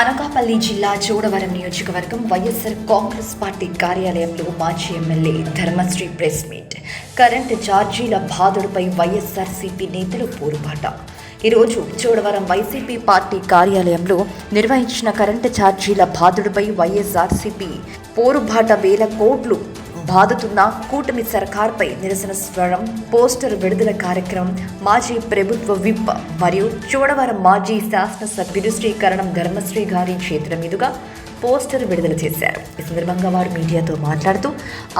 అనకాపల్లి జిల్లా చోడవరం నియోజకవర్గం వైఎస్ఆర్ కాంగ్రెస్ పార్టీ కార్యాలయంలో మాజీ MLA Dharmasri press meet. Current ఛార్జీల బాధుడుపై వైఎస్ఆర్సీపీ నేతలు పోరుబాట. ఈరోజు చోడవరం వైసీపీ పార్టీ కార్యాలయంలో నిర్వహించిన కరెంటు ఛార్జీల బాధుడుపై వైఎస్ఆర్సీపీ పోరుబాట వేల కోట్లు బాదుతున్న కూటమి సర్కార్పై నిరసన స్వరం పోస్టర్ విడుదల కార్యక్రమం మాజీ ప్రభుత్వ విప్ మరియు చోడవరం మాజీ శాసనసభ్యుడు శ్రీకరణం ధర్మశ్రీ గారి చేతుల మీదుగా పోస్టర్ విడుదల చేశారు. ఈ సందర్భంగా వారు మీడియాతో మాట్లాడుతూ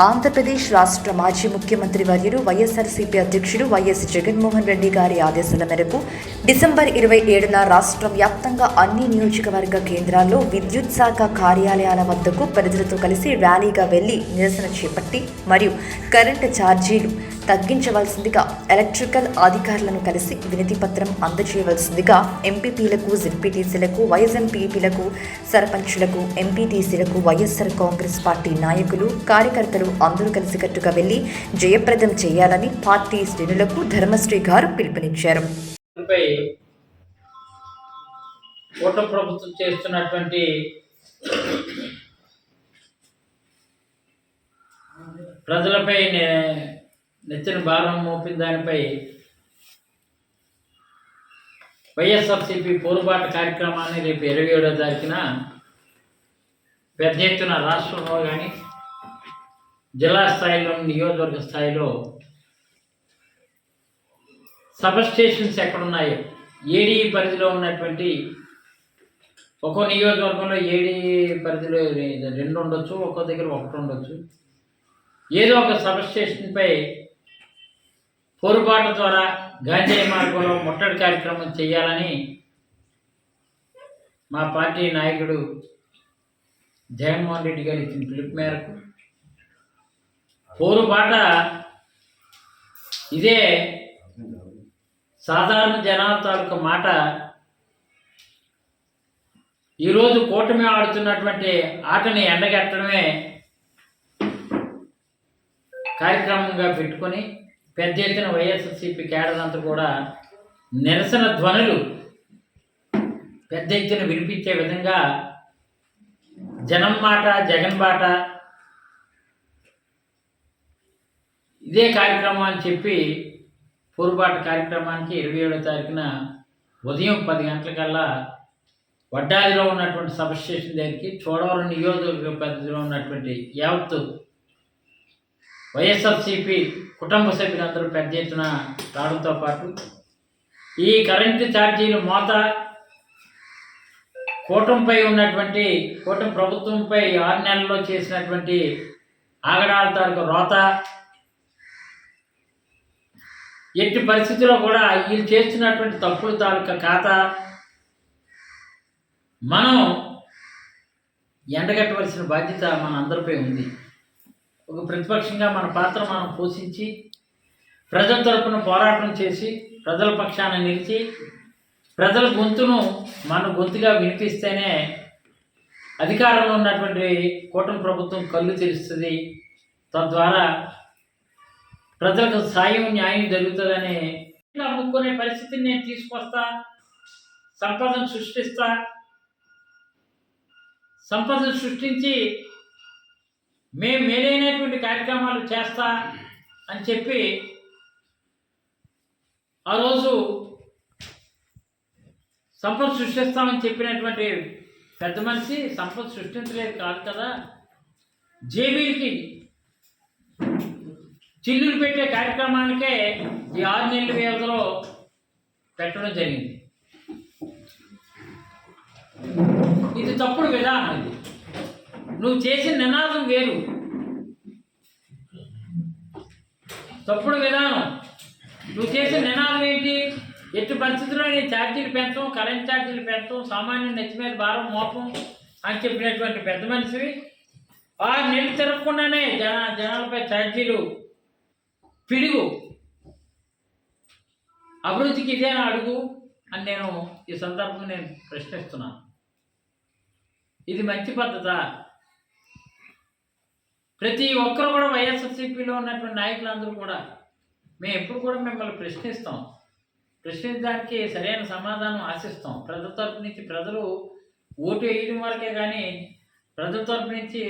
ఆంధ్రప్రదేశ్ రాష్ట్ర మాజీ ముఖ్యమంత్రి వర్యులు వైఎస్ఆర్సీపీ అధ్యక్షుడు వైఎస్ జగన్మోహన్ రెడ్డి గారి ఆదేశాల మేరకు డిసెంబర్ ఇరవై ఏడున రాష్ట్ర వ్యాప్తంగా అన్ని నియోజకవర్గ కేంద్రాల్లో విద్యుత్ శాఖ కార్యాలయాల వద్దకు ప్రజలతో కలిసి ర్యాలీగా వెళ్ళి నిరసన చేపట్టి మరియు కరెంటు ఛార్జీలు తగ్గించవలసిందిగా ఎలక్ట్రికల్ అధికారులను కలిసి వినతి పత్రం అందజేయవలసిందిగా ఎంపీపీలకు జెడ్పీటీసీలకు వైఎస్ఎంపీపీలకు సర్పంచులకు ఎంపీటీసీలకు వైఎస్ఆర్ కాంగ్రెస్ పార్టీ నాయకులు కార్యకర్తలు అందరూ కలిసికట్టుగా వెళ్ళి జయప్రదం చేయాలని పార్టీ శ్రేణులకు ధర్మశ్రీ గారు పిలుపునిచ్చారు. కూటమి ప్రభుత్వం చేస్తున్నటువంటి ప్రజలపై నెత్తిన భారం మోపిన దానిపై వైఎస్ఆర్సీపీ పోరుబాటు కార్యక్రమాన్ని రేపు ఇరవై ఏడో తారీఖున పెద్ద ఎత్తున రాష్ట్రంలో కానీ జిల్లా స్థాయిలో నియోజకవర్గ స్థాయిలో సబ్ స్టేషన్స్ ఎక్కడున్నాయో ఏడీ పరిధిలో ఉన్నటువంటి ఒక్కో నియోజకవర్గంలో ఏడీ పరిధిలో రెండు ఉండొచ్చు ఒక్కో దగ్గర ఒకటి ఉండొచ్చు. ఏదో ఒక సబ్ స్టేషన్పై పొరపాటు ద్వారా గాంజాయి మార్గంలో ముట్టడి కార్యక్రమం చేయాలని మా పార్టీ నాయకుడు జగన్మోహన్ రెడ్డి గారి ఇచ్చిన పిలుపు మేరకు పోరుబాట ఇదే సాధారణ జనాల తాలూకు మాట. ఈరోజు కూటమి ఆడుతున్నటువంటి ఆటని ఎండగట్టడమే కార్యక్రమంగా పెట్టుకొని పెద్ద ఎత్తున వైఎస్ఎస్సీపీ కేడర్ అంతా కూడా నిరసన ధ్వనులు పెద్ద ఎత్తున వినిపించే విధంగా జనం మాట జగన్ బాట ఇదే కార్యక్రమం అని చెప్పి పూర్వపాటు కార్యక్రమానికి ఇరవై ఏడో తారీఖున ఉదయం పది గంటలకల్లా వడ్డాదిలో ఉన్నటువంటి సబ్ స్టేషన్ దగ్గరికి చోడవరం నియోజకవర్గ పరిధిలో ఉన్నటువంటి యావత్తు వైఎస్ఆర్సీపీ కుటుంబ సభ్యులందరూ పెద్ద ఎత్తున రావడంతో పాటు ఈ కరెంటు ఛార్జీలు మోత కూటమిపై ఉన్నటువంటి కూటమి ప్రభుత్వంపై ఆరు నెలల్లో చేసినటువంటి ఆగడాల తాలూకు రోత. ఎట్టి పరిస్థితుల్లో కూడా వీళ్ళు చేస్తున్నటువంటి తప్పుల తాలూకా ఖాతా. మనం ఎండగట్టవలసిన బాధ్యత మన అందరిపై ఉంది. ఒక ప్రతిపక్షంగా మన పాత్ర మనం పోషించి ప్రజల తరపున పోరాటం చేసి ప్రజల పక్షాన నిలిచి ప్రజల గొంతును మన గొంతుగా వినిపిస్తేనే అధికారంలో ఉన్నటువంటి కూటమి ప్రభుత్వం కళ్ళు తెరుస్తుంది. తద్వారా ప్రజలకు సాయం న్యాయం జరుగుతుందని అమ్ముకునే పరిస్థితిని నేను తీసుకొస్తా సంపదను సృష్టిస్తా సంపదను సృష్టించి మేము మేలైనటువంటి కార్యక్రమాలు చేస్తా అని చెప్పి ఆ రోజు సంపద సృష్టిస్తామని చెప్పినటువంటి పెద్ద మనిషి సంపద సృష్టించలేదు కాదు కదా. జేబీలకి చిల్లులు పెట్టే కార్యక్రమానికే ఈ ఆరు నెలల వ్యవధిలో పెట్టడం జరిగింది. ఇది తప్పుడు విధానం ఇది. నువ్వు చేసిన నినాదం వేరు. తప్పుడు విధానం. నువ్వు చేసిన నినాదం ఏంటి? ఎట్టి పరిస్థితుల్లో నేను ఛార్జీలు పెంచం కరెంట్ ఛార్జీలు పెంచం సామాన్య నెత్తి మీద భారం మోపం అని చెప్పినటువంటి పెద్ద మనిషివి. ఆరు నెలలు తిరగకుండానే జన జనాలపై ఛార్జీలు పిడుగు. అభివృద్ధికి ఇదేనా అడుగు అని నేను ఈ సందర్భంగా నేను ప్రశ్నిస్తున్నాను. ఇది మంచి పద్ధత? ప్రతి ఒక్కరు కూడా వైఎస్ఆర్సీపీలో ఉన్నటువంటి నాయకులందరూ కూడా మేము ఎప్పుడు కూడా మిమ్మల్ని ప్రశ్నిస్తాం. ప్రశ్నించడానికి సరైన సమాధానం ఆశిస్తాం. ప్రజల తరపు నుంచి ప్రజలు ఓటు వేయడం వరకే కానీ ప్రజల తరపు నుంచి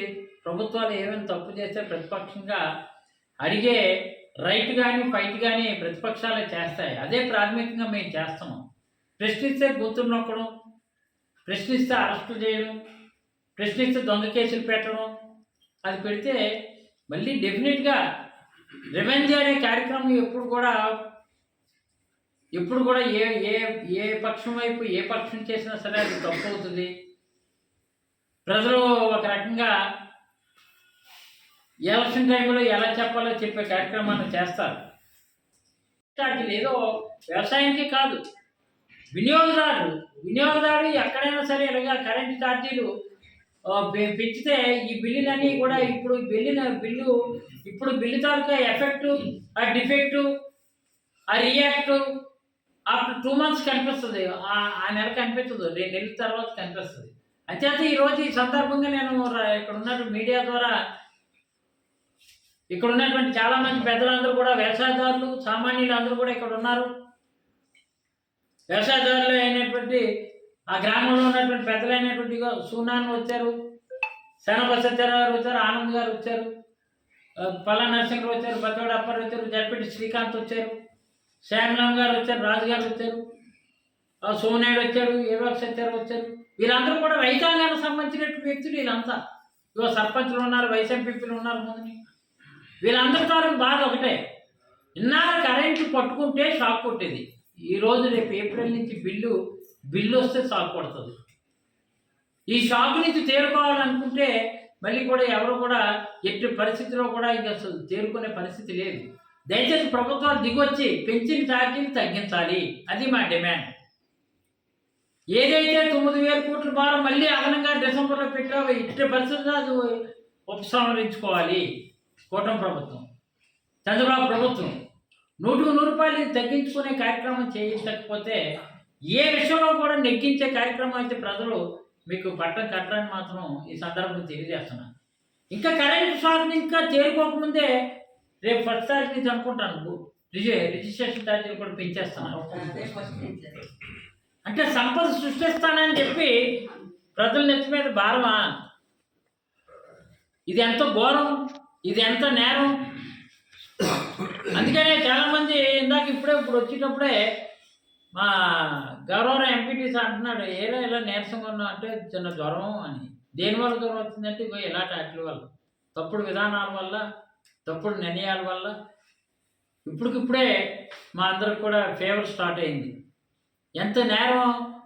ప్రభుత్వాలు ఏమైనా తప్పు చేస్తే ప్రతిపక్షంగా అడిగే రైట్ కానీ ఫైట్ కానీ ప్రతిపక్షాలే చేస్తాయి. అదే ప్రాథమికంగా మేము చేస్తున్నాం. ప్రశ్నిస్తే గుర్తులు నొక్కడం ప్రశ్నిస్తే అరెస్టులు చేయడం ప్రశ్నిస్తే దొంగ కేసులు పెట్టడం అది పెడితే మళ్ళీ డెఫినెట్గా రివెంజ్ అనే కార్యక్రమం ఎప్పుడు కూడా ఎప్పుడు కూడా ఏ ఏ ఏ పక్షం వైపు ఏ పక్షం చేసినా సరే అది తప్పు అవుతుంది. ప్రజలు ఒక రకంగా ఎలక్షన్ టైంలో ఎలా చెప్పాలో చెప్పే కార్యక్రమాన్ని చేస్తారు. అది ఏదో వ్యవసాయానికి కాదు. వినియోగదారుడు వినియోగదారుడు ఎక్కడైనా సరే ఇలాగా కరెంటు ఛార్జీలు పెంచితే ఈ బిల్లులన్నీ కూడా ఇప్పుడు బిల్లున బిల్లు ఇప్పుడు బిల్లు తాలూకా ఎఫెక్టు ఆ డిఫెక్టు ఆ రియాక్ట్ ఆఫ్టర్ టూ మంత్స్ కనిపిస్తుంది. ఆ- ఆ నెల కనిపిస్తుంది. రెండు నెలల తర్వాత కనిపిస్తుంది. అంచేత ఈరోజు ఈ సందర్భంగా నేను ఇక్కడ ఉన్నట్టు మీడియా ద్వారా ఇక్కడ ఉన్నటువంటి చాలా మంది పెద్దలందరూ కూడా వ్యవసాయదారులు సామాన్యులు అందరూ కూడా ఇక్కడ ఉన్నారు. వ్యవసాయదారులు అయినటువంటి ఆ గ్రామంలో ఉన్నటువంటి పెద్దలైనటువంటి ఇగో సూనాన్ వచ్చారు శనబ సత్యరావు గారు వచ్చారు ఆనంద్ గారు వచ్చారు పల్లా నరసింహ వచ్చారు బత్తవాడ అప్పారు వచ్చారు జడ్పేటి శ్రీకాంత్ వచ్చారు శ్యామలం గారు వచ్చారు రాజు గారు వచ్చారు సోనాయుడు వచ్చాడు వచ్చారు ఏడవ సత్యారు వచ్చారు. వీళ్ళందరూ కూడా రైతాంగానికి సంబంధించినటువంటి వ్యక్తులు వీళ్ళంతా. ఇగో సర్పంచులు ఉన్నారు వైస్ ఎంపీలు ఉన్నారు ముందుని వీళ్ళందరి తాలూకు బాధ ఒకటే. ఇన్నాళ్ళు కరెంటు పట్టుకుంటే షాక్ కొట్టేది. ఈ రోజు రేపు ఏప్రిల్ నుంచి బిల్లు బిల్లు వస్తే షాక్ పడుతుంది. ఈ షాక్ నుంచి తేరుకోవాలనుకుంటే మళ్ళీ కూడా ఎవరు కూడా ఎట్టి పరిస్థితిలో కూడా ఇంకా తేరుకునే పరిస్థితి లేదు. దయచేసి ప్రభుత్వాలు దిగొచ్చి పెంచిన ఛార్జీని తగ్గించాలి. అది మా డిమాండ్. ఏదైతే తొమ్మిది వేల కోట్ల భారం మళ్ళీ అదనంగా డిసెంబర్లో పెట్టావో ఇట్టి పరిస్థితుల్లో అది ఉపసంహరించుకోవాలి కూటమి ప్రభుత్వం. చంద్రబాబు ప్రభుత్వం నూటికి నూరు రూపాయలు తగ్గించుకునే కార్యక్రమం చేయించకపోతే ఏ విషయంలో కూడా నెగ్గించే కార్యక్రమం అయితే ప్రజలు మీకు పట్టం కట్టరని మాత్రం ఈ సందర్భంగా తెలియజేస్తున్నాను. ఇంకా కరెంట్ షాక్ ఇంకా తేరుకోకముందే రేపు ఫస్ట్ తారీఖు నుంచి అనుకుంటాను. రిజి రిజిస్ట్రేషన్ ఛార్జీలు కూడా పెంచేస్తున్నాను అంటే సంపద సృష్టిస్తానని చెప్పి ప్రజల నెత్తి మీద భారమా? ఇది ఎంత ఘోరం? ఇది ఎంత నేరం? అందుకనే చాలామంది ఇందాక ఇప్పుడే ఇప్పుడు వచ్చేటప్పుడే మా గౌరవ ఎంపీటీసీ అంటున్నాడు ఏదో ఇలా నీరసంగా ఉన్నా అంటే చిన్న జ్వరం అని. దేని వల్ల జ్వరం వచ్చిందంటే ఇగో ఇలాంటి వాటి వల్ల. తప్పుడు విధానాల వల్ల తప్పుడు నిర్ణయాల వల్ల. ఇప్పటికిప్పుడే మా అందరికి కూడా ఫేవర్ స్టార్ట్ అయింది. ఎంత నేరం!